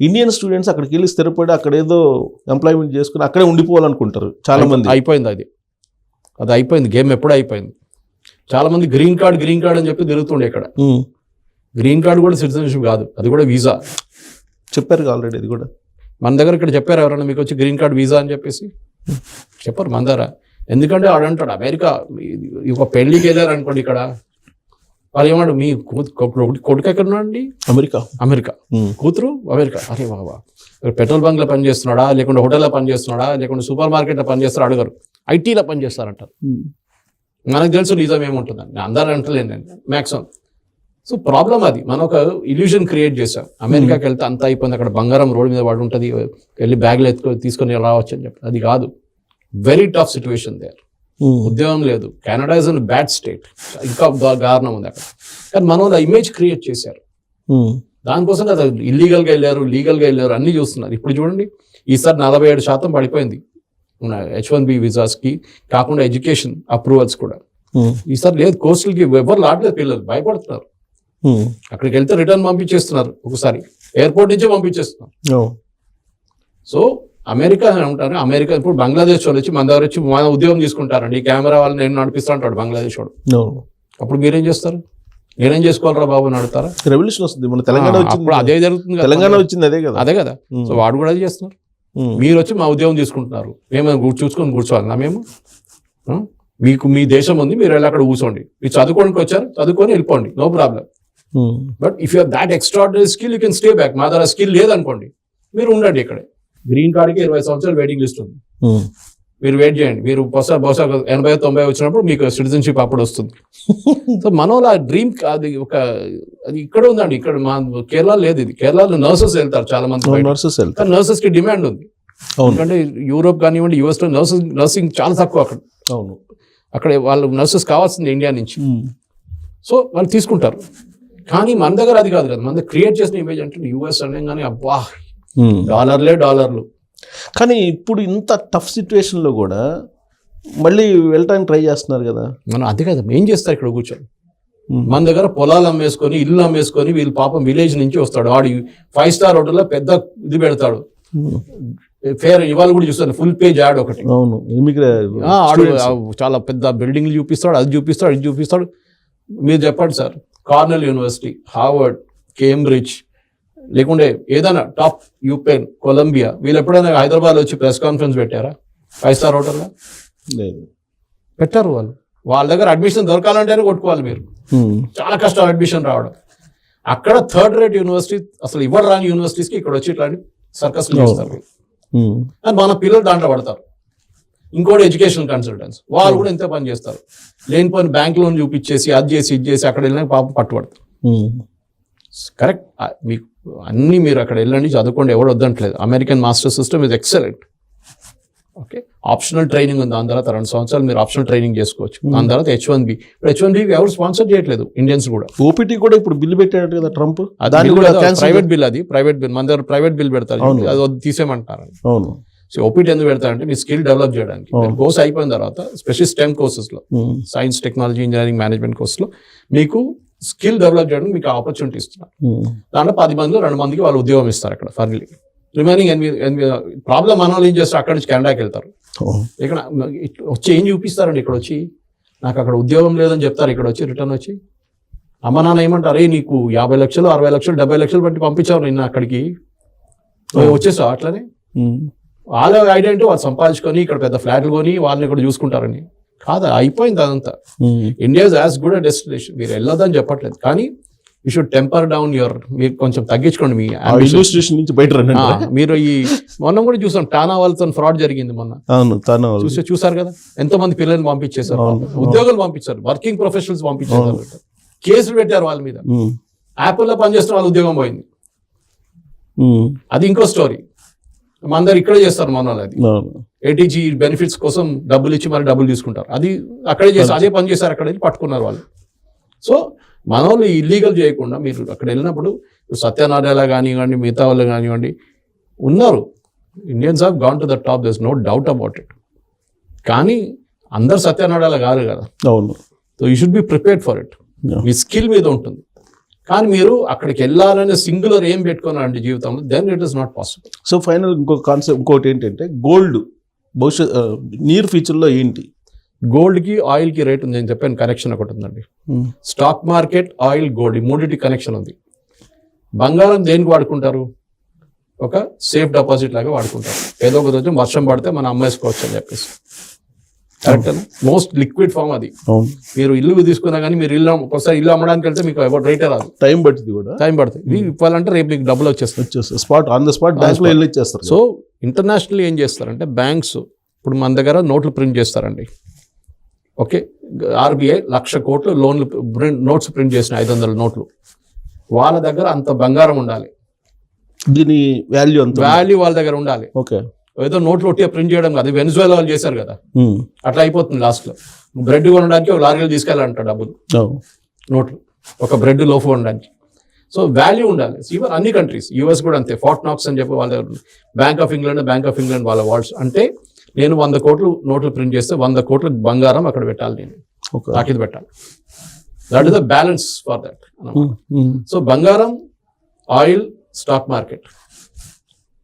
Indian students అక్కడికి వెళ్ళి స్థిరపడి అక్కడ ఏదో ఎంప్లాయ్మెంట్ చేసుకుని అక్కడే ఉండిపోవాలనుకుంటారు చాలా మంది అయిపోయింది అది. అది అయిపోయింది. గేమ్ ఎప్పుడూ అయిపోయింది. చాలా మంది గ్రీన్ కార్డ్ గ్రీన్ కార్డ్ అని చెప్పి తిరుగుతుండే ఇక్కడ. గ్రీన్ కార్డ్ కూడా సిటిజన్షిప్ కాదు. అది కూడా వీసా. చెప్పారు ఆల్రెడీ ఇది కూడా. మన దగ్గర ఇక్కడ చెప్పారు ఎవరైనా మీకు వచ్చి గ్రీన్ కార్డ్ వీసా అని చెప్పేసి? చెప్పరు మన దగ్గర. ఎందుకంటే వాడు అంటాడు అమెరికా ఒక పెళ్ళికి వెళ్ళారు అనుకోండి ఇక్కడ. వాళ్ళు ఏమంటారు మీ కొడుకు ఎక్కడ ఉన్నాడండి అమెరికా. అమెరికా. కూతురు అమెరికా. అరే బాబా. పెట్రోల్ బంక్లో పని చేస్తున్నాడా? లేకుంటే హోటల్లో పని చేస్తున్నాడా? లేకుంటే సూపర్ మార్కెట్లో పని చేస్తాడా అడగరు. ఐటీలో పని చేస్తారంటారు. ఉమ్. మనకు తెలుసు నిజం ఏముంటుందని అందరూ అంటలేను నేను మ్యాక్సిమం సో ప్రాబ్లం అది. మనం ఒక ఇల్యూషన్ క్రియేట్ చేసాం అమెరికాకి వెళ్తే అంత అయిపోయింది. అక్కడ బంగారం రోడ్ మీద పడి ఉంటుంది. వెళ్ళి బ్యాగ్లు ఎత్తుకొని తీసుకొని రావచ్చు అని చెప్పి. అది కాదు. Very tough situation there. ఉద్యోగం లేదు. Canada is an bad state ఇంకా దారుణం ఉంది అక్కడ. కానీ మనం ఆ ఇమేజ్ క్రియేట్ చేశారు. ఉమ్. దానికోసం కదా ఇల్లీగల్గా వెళ్ళారు లీగల్గా వెళ్ళారు అన్ని చూస్తున్నారు. ఇప్పుడు చూడండి ఈసారి నలభై ఏడు శాతం పడిపోయింది. హెచ్ వన్ బి విజాస్కి కాకుండా ఎడ్యుకేషన్ అప్రూవల్స్ కూడా. ఉమ్. ఈసారి లేదు కోస్టల్కి ఎవరు లాడలేదు పిల్లలు భయపడుతున్నారు. అక్కడికి వెళ్తే రిటర్న్ పంపించేస్తున్నారు ఒకసారి. ఎయిర్పోర్ట్ నుంచే పంపించేస్తున్నారు. సో అమెరికా అని ఉంటారు అమెరికా ఇప్పుడు బంగ్లాదేశ్ వాళ్ళు వచ్చి మన దగ్గర వచ్చి మన ఉద్యోగం తీసుకుంటారండి. ఈ కెమెరా వాళ్ళు నేను నడిపిస్తా అంటాడు బంగ్లాదేశ్ వాడు. అప్పుడు మీరేం చేస్తారు? నేనేం చేసుకోవాలరా బాబు అని అడుగుతారా? రెవల్యూషన్ వస్తుంది. మన తెలంగాణ వచ్చింది. అదే జరుగుతుంది. తెలంగాణ వచ్చింది అదే కదా. అదే కదా. ఉమ్. సో వాడు కూడా అదే చేస్తున్నారు. ఉమ్. మీరు వచ్చి మా ఉద్యోగం తీసుకుంటున్నారు. మేము చూసుకొని కూర్చోవాలన్నా మేము? ఆ? మీకు మీ దేశం ఉంది మీరు వెళ్ళి అక్కడ కూర్చోండి. మీరు చదువుకోడానికి వచ్చారు చదువుకొని వెళ్ళిపోండి. No problem. But if your that extraordinary skill you can stay back మా దగ్గర స్కిల్ లేదనుకోండి. మీరు ఉండండి ఇక్కడే. గ్రీన్ కార్డ్కి ఇరవై సంవత్సరాలు వెయిటింగ్ లిస్ట్ ఉంది. ఉమ్. మీరు వెయిట్ చేయండి. మీరు బహుశా బహుశా ఎనభై తొంభై వచ్చినప్పుడు మీకు సిటిజన్షిప్ అప్పుడు వస్తుంది. సో మనోళ్ళ డ్రీమ్ అది ఒక అది ఇక్కడ ఉందండి. ఇక్కడ మా కేరళ లేదు ఇది. కేరళలో నర్సెస్ వెళ్తారు చాలా మంది. నర్సెస్ వెళ్తారు. కానీ నర్సెస్కి డిమాండ్ ఉంది. ఎందుకంటే యూరోప్ కానివ్వండి యుఎస్లో నర్సింగ్ నర్సింగ్ చాలా తక్కువ అక్కడ. అవును. అక్కడ వాళ్ళు నర్సెస్ కావాల్సింది ఇండియా నుంచి. ఉమ్. సో వాళ్ళు తీసుకుంటారు. కానీ మన దగ్గర అది కాదు కదా. మన దగ్గర క్రియేట్ చేసిన ఇమేజ్ అంటే యూఎస్ అనగానే అబ్బా. డాలర్లే డాలర్లు. కానీ ఇప్పుడు ఇంత టఫ్ సిచ్యువేషన్లో కూడా మళ్ళీ వెళ్ళటానికి ట్రై చేస్తున్నారు కదా. మనం అదే కదా ఏం చేస్తారు ఇక్కడ కూర్చొని ఉమ్. మన దగ్గర పొలాలు అమ్మేసుకొని ఇల్లు అమ్మేసుకొని వీళ్ళు పాపం విలేజ్ నుంచి వస్తాడు. వాడు ఫైవ్ స్టార్ హోటల్లో పెద్ద ఇది పెడతాడు. ఫేర్ ఇవాళ కూడా చూస్తాను ఫుల్ పేజ్ యాడ్ ఒకటి. అవును ఆడు చాలా పెద్ద బిల్డింగ్లు చూపిస్తాడు అది చూపిస్తాడు ఇది చూపిస్తాడు. మీరు చెప్పండి sir Cornell university Harvard Cambridge లేకుంటే ఏదైనా టాప్ యూపెన్ కొలంబియా వీళ్ళు ఎప్పుడైనా హైదరాబాద్ వచ్చి ప్రెస్ కాన్ఫరెన్స్ పెట్టారా? ఫైవ్ స్టార్ హోటల్లో? లేదు. పెట్టారు వాళ్ళు. వాళ్ళ దగ్గర అడ్మిషన్ దొరకాలంటేనే కొట్టుకోవాలి మీరు. చాలా కష్టం అడ్మిషన్ రావడం. అక్కడ థర్డ్ రేట్ యూనివర్సిటీ అసలు ఇవ్వరు రాని యూనివర్సిటీస్కి ఇక్కడ వచ్చి ఇట్లాంటి చేస్తారు. వీళ్ళు. ఉమ్. అని మన పిల్లలు దాంట్లో పడతారు. ఇంకోటి ఎడ్యుకేషనల్ కన్సల్టెంట్స్. వాళ్ళు కూడా ఎంత పని చేస్తారు. లేనిపోయిన బ్యాంక్ లోన్ చూపించేసి అది చేసి ఇది చేసి అక్కడ వెళ్ళిన పాపం పట్టుబడతారు. కరెక్ట్. మీకు అన్ని మీరు అక్కడ వెళ్ళండి చదువుకోండి ఎవడు వద్దంటలేదు. American master system is excellent okay optional training ఉంది. దాని తర్వాత రెండు సంవత్సరాలు మీరు ఆప్షనల్ ట్రైనింగ్ చేసుకోవచ్చు. దాని తర్వాత H one B H one B ఎవరు స్పాన్సర్ చేయట్లేదు ఇండియన్స్ కూడా. ఓపీటీ కూడా ఇప్పుడు బిల్లు పెట్టాడు కదా ట్రంప్? దాన్ని కూడా ప్రైవేట్ బిల్ అది ప్రైవేట్ బిల్. మన దగ్గర ప్రైవేట్ బిల్ పెడతారు. అది వద్దు తీసేయమంటారు అవును. సో ఓపీటీ ఎందుకు పెడతారంటే మీ స్కిల్ డెవలప్ చేయడానికి. కోర్స్ అయిపోయిన తర్వాత స్పెషల్ స్టెమ్ కోర్సెస్లో um. Science technology engineering management కోర్స్లో మీకు స్కిల్ డెవలప్ చేయడానికి మీకు ఆపర్చునిటీ ఇస్తున్నారు. ఉమ్. దాంట్లో పది మందిలో రెండు మందికి వాళ్ళు ఉద్యోగం ఇస్తారు అక్కడ ఫర్లీ రిమైనింగ్ ఎనిమిది ప్రాబ్లం మన వాళ్ళు ఏం చేస్తారు అక్కడి నుంచి కెనడాకి వెళ్తారు. ఇక్కడ వచ్చి ఏం చూపిస్తారండి ఇక్కడ వచ్చి? నాకు అక్కడ ఉద్యోగం లేదని చెప్తారు ఇక్కడ వచ్చి రిటర్న్ వచ్చి. అమ్మ నాన్న ఏమంటారు "ఏ, నీకు యాభై లక్షలు అరవై లక్షలు డెబ్బై లక్షలు బట్టి పంపించావు నిన్న అక్కడికి. నువ్వు వచ్చేసావు అట్లనే? ఉమ్. వాళ్ళ ఐడియా అంటే వాళ్ళు సంపాదించుకొని ఇక్కడ పెద్ద ఫ్లాట్లు కొని వాళ్ళని ఇక్కడ చూసుకుంటారని. కాదా అయిపోయింది అదంతా. India is as good a destination మీరు వెళ్ళొద్దని చెప్పట్లేదు. కానీ you should temper down your మీరు కొంచెం తగ్గించుకోండి మీ. ఇల్యూస్ట్రేషన్ నుంచి బయట రండి మీరు ఈ మొన్న కూడా చూసాం టానా వాళ్ళతో ఫ్రాడ్ జరిగింది మొన్న. అవును చూసే చూసారు కదా? ఎంతో మంది పిల్లల్ని పంపించేశారు. ఉద్యోగాలు పంపించారు వర్కింగ్ ప్రొఫెషనల్స్ పంపించారు కేసులు పెట్టారు వాళ్ళ మీద. యాపిల్లో పనిచేస్తున్న వాళ్ళ ఉద్యోగం పోయింది. అది ఇంకో స్టోరీ దగ్గర ఇక్కడే చేస్తారు మన అది. ఏటీజీ బెనిఫిట్స్ కోసం డబ్బులు ఇచ్చి మరి డబ్బులు తీసుకుంటారు. అది అక్కడే చేసి అదే పని చేశారు అక్కడ వెళ్ళి పట్టుకున్నారు వాళ్ళు. సో మన వాళ్ళు ఇల్లీగల్ చేయకుండా మీరు అక్కడ వెళ్ళినప్పుడు సత్యనారాయణ కానివ్వండి మిగతా వాళ్ళు కానివ్వండి ఉన్నారు. Indians have gone to the top thus no doubt about it కానీ అందరు సత్యనారాయణ కాదు కదా. అవును. So you should be prepared for it. Me skill మీద ఉంటుంది. కానీ మీరు అక్కడికి వెళ్ళాలనే సింగులర్ ఏం పెట్టుకున్నారండి జీవితంలో? Then it is not possible so final ఇంకో కాన్సెప్ట్ ఇంకోటి ఏంటంటే గోల్డ్ భవిష్యత్ నియర్ ఫ్యూచర్లో ఏంటి? గోల్డ్కి ఆయిల్కి రేట్ ఉంది. నేను చెప్పాను కనెక్షన్ ఒకటి ఉందండి. స్టాక్ మార్కెట్ ఆయిల్ గోల్డ్ ఈ మూడింటి కనెక్షన్ ఉంది. బంగారం దేనికి వాడుకుంటారు? ఒక సేఫ్ డిపాజిట్ లాగా వాడుకుంటారు. ఏదో ఒక రోజు వర్షం పడితే మనం అమ్మేసుకోవచ్చు అని చెప్పేసి. కరెక్ట్ మోస్ట్ లిక్విడ్ ఫామ్ అది. మీరు ఇల్లు తీసుకున్నా కానీ మీరు ఇల్లు ఒకసారి ఇల్లు అమ్మడానికి వెళ్తే మీకు రేటే రాదు. టైం పడుతుంది కూడా. టైం పడుతుంది. ఇవి ఇవ్వాలంటే రేపు మీకు డబ్బులు వచ్చేస్తుంది. వచ్చేస్తారు స్పాట్ ఆన్ ద స్పాట్ బ్యాంక్లో వెళ్ళి ఇచ్చేస్తారు. సో ఇంటర్నేషనల్ ఏం చేస్తారంటే బ్యాంక్స్ ఇప్పుడు మన దగ్గర నోట్లు ప్రింట్ చేస్తారండి. ఓకే ఆర్బీఐ లక్ష కోట్లు లోన్లు ప్రింట్ నోట్స్ ప్రింట్ చేసిన ఐదు వందల నోట్లు. వాళ్ళ దగ్గర అంత బంగారం ఉండాలి. దీని వాల్యూ అంత వాల్యూ వాళ్ళ దగ్గర ఉండాలి. ఓకే ఏదో నోట్లు ఒట్టిగా ప్రింట్ చేయడం కాదు. వెనుజువేలా వాళ్ళు చేశారు కదా. అట్లా అయిపోతుంది లాస్ట్లో. బ్రెడ్ కొనడానికి ఒక లారీలు తీసుకెళ్ళాలంట డబ్బులు నోట్లు. ఒక బ్రెడ్ లోఫ్ ఉండడానికి సో వాల్యూ ఉండాలి. ఈవెన్ అన్ని కంట్రీస్. యూఎస్ కూడా అంతే. ఫార్ట్ నాక్స్ అని చెప్పి వాళ్ళ Bank of England Bank of England వాళ్ళ వాల్డ్స్ అంటే నేను వంద కోట్లు నోట్లు ప్రింట్ చేస్తే వంద కోట్ల బంగారం అక్కడ పెట్టాలి నేను. తాకిది పెట్టాలి. That is the balance for that so బంగారం ఆయిల్ స్టాక్ మార్కెట్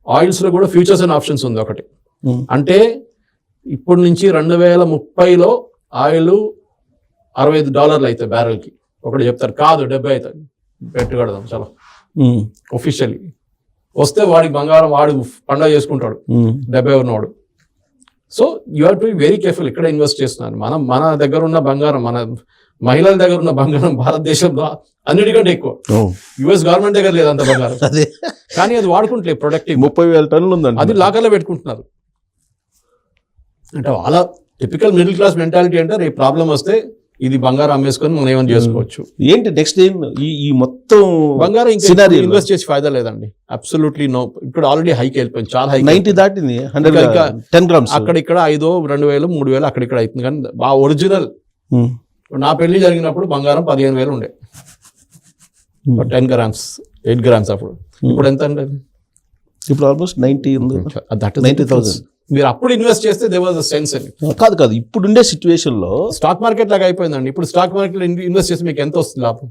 ఆయిల్స్లో కూడా ఫ్యూచర్స్ అండ్ ఆప్షన్స్ ఉంది ఒకటి. అంటే ఇప్పటి నుంచి రెండు వేల ముప్పైలో ఆయిల్ అరవై ఐదు డాలర్లు అవుతాయి బ్యారెల్కి. ఒకటి చెప్తారు కాదు డెబ్బై అవుతుంది పెట్టుకడదాం చాలా. ఒఫిషియల్లీ వస్తే వాడికి బంగారం వాడు పండగ చేసుకుంటాడు. డెబ్బై ఉన్నవాడు so you have to be very careful ఇక్కడ ఇన్వెస్ట్ చేస్తున్నారు. మనం మన దగ్గర ఉన్న బంగారం మన మహిళల దగ్గర ఉన్న బంగారం భారతదేశంలో అన్నిటికంటే ఎక్కువ. యుఎస్ గవర్నమెంట్ దగ్గర లేదు అంత బంగారం. కానీ అది వాడుకుంటలే ప్రొడక్టివ్ ముప్పై వేల టన్నులు ఉందండి అది లాకర్లో పెట్టుకుంటున్నారు. అంటే వాళ్ళ టిపికల్ మిడిల్ క్లాస్ మెంటాలిటీ అంటే రేపు ప్రాబ్లం వస్తే ఇది బంగారం అమ్మేసుకొని మనం ఏమైనా చేసుకోవచ్చు. ఏంటి నెక్స్ట్ ఏం? ఈ మొత్తం బంగారం. ఇన్వెస్ట్ చేసి ఫాయిదా లేదండి. అబ్సల్యూట్లీ నో ఇప్పుడు ఆల్రెడీ హైక్ వెళ్ళిపోయింది. చాలా హైక్ నైన్టీ దాటింది హండ్రెడ్ టెన్ గ్రామ్స్. అక్కడ ఇక్కడ ఐదో రెండు వేలు మూడు వేలు అక్కడ ఇక్కడ అవుతుంది కానీ ఆ ఒరిజినల్ నా పెళ్ళి జరిగినప్పుడు బంగారం పదిహేను వేలు ఉండే. టెన్ గ్రామ్స్ ఎయిట్ గ్రామ్స్ అప్పుడు. ఇప్పుడు ఎంత అండి? ఇప్పుడు ఆల్మోస్ట్ నైన్టీ ఉంది. దట్ 90,000. మీరు అప్పుడు ఇన్వెస్ట్ చేస్తే దే వాజ్ సెన్స్ అని కాదు కాదు. ఇప్పుడుండే సిచ్యువేషన్లో స్టాక్ మార్కెట్ లాగా అయిపోయిందండి. ఇప్పుడు స్టాక్ మార్కెట్ ఇన్వెస్ట్ చేస్తే మీకు ఎంత వస్తుంది లాభం?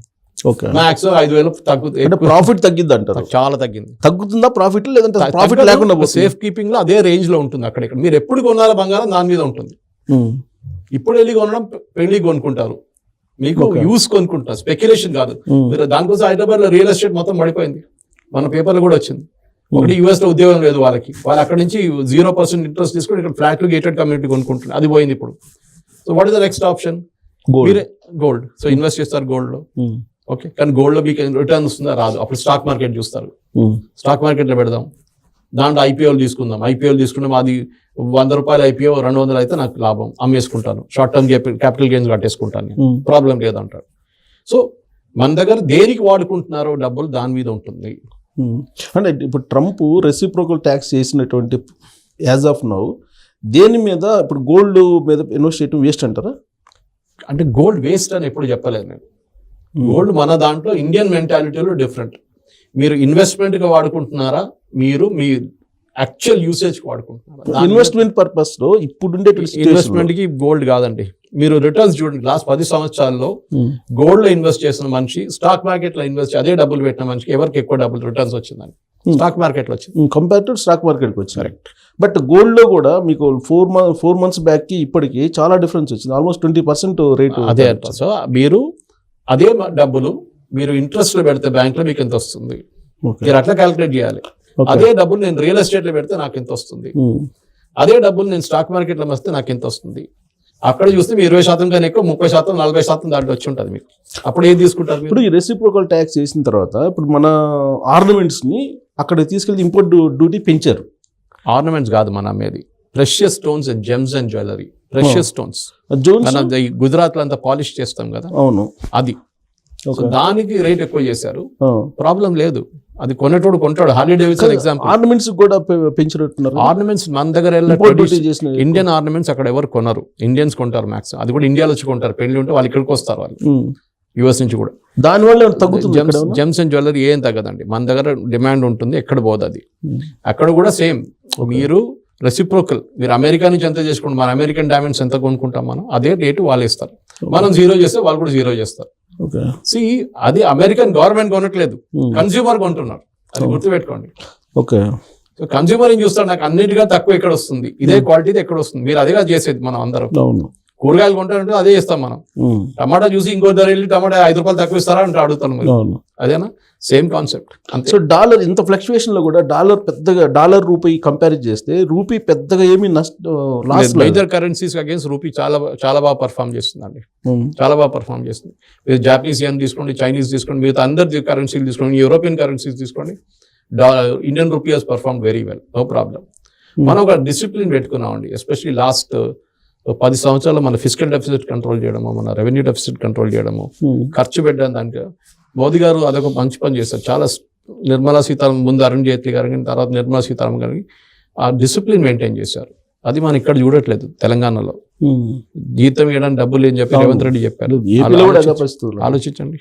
ఓకే మ్యాక్స్ ఐదు వేలు తగ్గుతుంది ప్రాఫిట్ తగ్గిద్ది అంటారు. చాలా తగ్గింది. తగ్గుతుందా ప్రాఫిట్ లేదంటే ప్రాఫిట్ లేకుండా? సేఫ్ కీపింగ్లో అదే రేంజ్లో ఉంటుంది అక్కడ ఇక్కడ మీరు ఎప్పుడు కొనాల బంగారం దాని మీద ఉంటుంది. ఉమ్. ఇప్పుడు వెళ్ళి కొనడం పెళ్ళి కొనుక్కుంటారు. మీకు. యూస్ కొనుక్కుంటారు. స్పెక్యులేషన్ కాదు. మీరు దానికోసం హైదరాబాద్లో రియల్ ఎస్టేట్ మొత్తం పడిపోయింది. మన పేపర్లో కూడా వచ్చింది. ఒకటి యూఎస్లో ఉద్యోగం లేదు వాళ్ళకి. వాళ్ళు అక్కడ నుంచి జీరో పర్సెంట్ ఇంట్రెస్ట్ తీసుకొని ఇక్కడ ఫ్లాట్లు గేటెడ్ కమ్యూనిటీ కొనుక్కుంటున్నారు. అది పోయింది ఇప్పుడు. So what is the next option. మీరే గోల్డ్ సో ఇన్వెస్ట్ చేస్తారు గోల్డ్లో. ఓకే కానీ గోల్డ్లో మీకు రిటర్న్ వస్తుందా? రాదు. అప్పుడు స్టాక్ మార్కెట్ చూస్తారు. స్టాక్ మార్కెట్లో పెడదాం. దాంట్లో ఐపీఓలు తీసుకుందాం. ఐపీఓలు తీసుకున్నాం అది వంద రూపాయలు ఐపీఓ రెండు వందలు అయితే నాకు లాభం. అమ్మేసుకుంటాను. షార్ట్ టర్మ్ క్యాపిటల్ గెయిన్స్ కట్టేసుకుంటాను. ప్రాబ్లం లేదంటారు సో మన దగ్గర దేనికి వాడుకుంటున్నారో డబ్బులు దాని మీద ఉంటుంది. ఉమ్. అంటే ఇప్పుడు ట్రంప్ రెసిప్రోకల్ ట్యాక్స్ చేసినటువంటి యాజ్ ఆఫ్ నౌ దేని మీద ఇప్పుడు గోల్డ్ మీద ఇన్వెస్ట్ చేయడం వేస్ట్ అంటారా? అంటే గోల్డ్ వేస్ట్ అని ఎప్పుడు చెప్పలేదు నేను. గోల్డ్ మన దాంట్లో ఇండియన్ మెంటాలిటీలో డిఫరెంట్ మీరు ఇన్వెస్ట్మెంట్గా వాడుకుంటున్నారా? మీరు మీ యాక్చువల్ యూసేజ్ వాడుకుంటున్నారా? ఇన్వెస్ట్మెంట్ పర్పస్లో ఇప్పుడుండే ఇన్వెస్ట్మెంట్కి గోల్డ్ కాదండి. మీరు రిటర్న్స్ చూడండి. లాస్ట్ పది సంవత్సరాల్లో గోల్డ్లో ఇన్వెస్ట్ చేసిన మనిషి స్టాక్ మార్కెట్లో ఇన్వెస్ట్ అదే డబ్బులు పెట్టిన మనిషికి ఎవరికి ఎక్కువ డబ్బులు రిటర్న్స్ వచ్చిందని Hmm. స్టాక్ మార్కెట్లో వచ్చింది. కంపేర్ టు స్టాక్ మార్కెట్కి వచ్చింది. బట్ గోల్డ్లో కూడా మీకు ఫోర్ మంత్ ఫోర్ మంత్స్ బ్యాక్కి ఇప్పటికి చాలా డిఫరెన్స్ వచ్చింది. ఆల్మోస్ట్ ట్వంటీ పర్సెంట్ రేటు అదే సో మీరు అదే డబ్బులు మీరు ఇంట్రెస్ట్లో పెడితే బ్యాంక్లో మీకు ఎంత వస్తుంది మీరు అట్లా క్యాలిక్యులేట్ చేయాలి. అదే డబ్బులు నేను రియల్ ఎస్టేట్లో పెడితే నాకు ఎంత వస్తుంది అదే డబ్బులు నేను స్టాక్ మార్కెట్లో వస్తే నాకు ఎంత వస్తుంది అక్కడ చూస్తే మీరు ఇరవై శాతం కానీ ఎక్కువ ముప్పై శాతం నలభై శాతం దాంట్లో వచ్చి ఉంటుంది మీకు. అప్పుడు ఏం తీసుకుంటారు ఇప్పుడు ఈ రెసిప్రోకల్ ట్యాక్స్ చేసిన తర్వాత ఇప్పుడు మన ఆర్నమెంట్స్ని అక్కడ తీసుకెళ్ళి ఇంపోర్ట్ డ్యూటీ పెంచారు. ఆర్నమెంట్స్ కాదు మన అమ్మేది. Precious stones and gems and jewellery precious stones మన గుజరాత్లో అంతా పాలిష్ చేస్తాం కదా? అవును. అది. సో. దానికి రేట్ ఎక్కువ చేశారు. ప్రాబ్లం లేదు. అది కొనేటోడు కొంటాడు. హార్లీ డేవిడ్సన్ ఎగ్జాంపుల్ ఆర్నమెంట్స్ కూడా పెంచినట్టున్నారు. ఆర్నమెంట్స్ మన దగ్గర ఇండియన్ ఆర్నమెంట్స్ అక్కడ ఎవరు కొనరు. ఇండియన్స్ కొంటారు మ్యాక్స్ అది కూడా ఇండియాలో వచ్చి కొంటారు. పెళ్ళి ఉంటే వాళ్ళు ఇక్కడికి వస్తారు వాళ్ళు. యుఎస్ నుంచి కూడా. దాని వల్ల ఏమైనా తగ్గుతుంది ఇక్కడ జెమ్స్ అండ్ జ్యువెలరీ ఏం తగ్గదండి. మన దగ్గర డిమాండ్ ఉంటుంది. ఎక్కడ పోదు అది. ఉమ్. అక్కడ కూడా సేమ్ మీరు రెసిప్రోకల్ మీరు అమెరికా నుంచి ఎంత చేసుకోండి? మన అమెరికన్ డైమండ్స్ ఎంత కొనుక్కుంటాం మనం? అదే రేటు వాళ్ళు ఇస్తారు. మనం జీరో చేస్తే వాళ్ళు కూడా జీరో చేస్తారు. సి అది అమెరికన్ గవర్నమెంట్ కొనట్లేదు. Hmm. కన్స్యూమర్ కొంటున్నారు. అది గుర్తుపెట్టుకోండి. ఓకే. కన్స్యూమర్ ఏం చూస్తాడు? నాకు అన్నిటిగా తక్కువ ఎక్కడ వస్తుంది? ఇదే క్వాలిటీ ఎక్కడ వస్తుంది? మీరు అదేగా చేసేది మనం అందరం. కూరగాయలు కొంటారంటే అదే చేస్తాం మనం. టమాటా చూసి ఇంకో ధర వెళ్ళి టమాటా ఐదు రూపాయలు తక్కువ ఇస్తారా అంటే అడుగుతాను అదేనా? Same concept. అంతే. సో డాలర్ ఇంత ఫ్లక్చువేషన్లో కూడా డాలర్ పెద్దగా డాలర్ రూపీ కంపేర్ చేస్తే రూపీ పెద్దగా ఏమీ నష్ట loss major currencies against rupee చాలా చాలా బాగా పర్ఫామ్ చేస్తుందండి. చాలా బాగా పర్ఫామ్ చేస్తుంది. మీరు జాపనీస్ యన్ తీసుకోండి చైనీస్ తీసుకోండి మిగతా అందరి కరెన్సీలు తీసుకోండి యూరోపియన్ కరెన్సీస్ తీసుకోండి Indian rupee has perform very well no problem మనం ఒక డిసిప్లిన్ పెట్టుకున్నామండి ఎస్పెషలీ లాస్ట్ పది సంవత్సరాలు మన ఫిజికల్ డెఫిసిట్ కంట్రోల్ చేయడము మన రెవెన్యూ డెఫిసిట్ కంట్రోల్ చేయడము ఖర్చు పెట్టడం దానికి. మోదీ గారు అదొక మంచి పని చేస్తారు చాలా నిర్మలా సీతారామన్ ముందు అరుణ్ జైట్లీ గారికి తర్వాత నిర్మలా సీతారామన్ గారికి ఆ డిసిప్లిన్ మెయింటైన్ చేశారు. అది మనం ఇక్కడ చూడట్లేదు తెలంగాణలో. జీతం ఇవ్వడానికి డబ్బులు ఏం చెప్పి. రేవంత్ రెడ్డి చెప్పారు. ఆలోచించండి.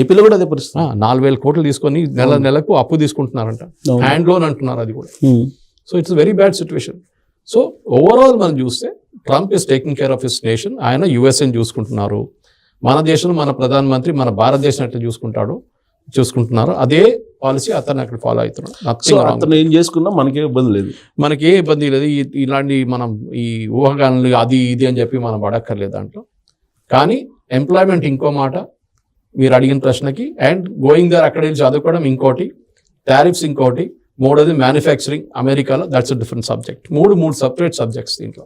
ఏపీలో కూడా అదే పరిస్థితి నాలుగు వేల కోట్లు తీసుకొని నెల నెలకు అప్పు తీసుకుంటున్నారంట. హ్యాండ్ లోన్ అంటున్నారు అది కూడా. So it's very bad situation so overall మనం చూస్తే Trump is taking care of his nation ఆయన యుఎస్ఏని చూసుకుంటున్నారు. మన దేశం మన ప్రధానమంత్రి మన భారతదేశం ఎట్లా చూసుకుంటాడు చూసుకుంటున్నారు. అదే పాలసీ అతను అక్కడ ఫాలో అవుతున్నాడు. అతను ఏం చేసుకున్నా మనకే ఇబ్బంది లేదు. మనకి ఏ ఇబ్బంది లేదు. ఇలాంటి మనం ఈ ఊహగానాలు అది ఇది అని చెప్పి మనం పడక్కర్లేదు దాంట్లో. కానీ ఎంప్లాయ్మెంట్ ఇంకో మాట. మీరు అడిగిన ప్రశ్నకి అండ్ గోయింగ్ దర్ అక్కడ వెళ్ళి చదువుకోవడం ఇంకోటి. టారిఫ్స్ ఇంకోటి. మూడోది మ్యానుఫ్యాక్చరింగ్ అమెరికాలో దట్స్ డిఫరెంట్ సబ్జెక్ట్ మూడు మూడు సపరేట్ సబ్జెక్ట్స్ దీంట్లో.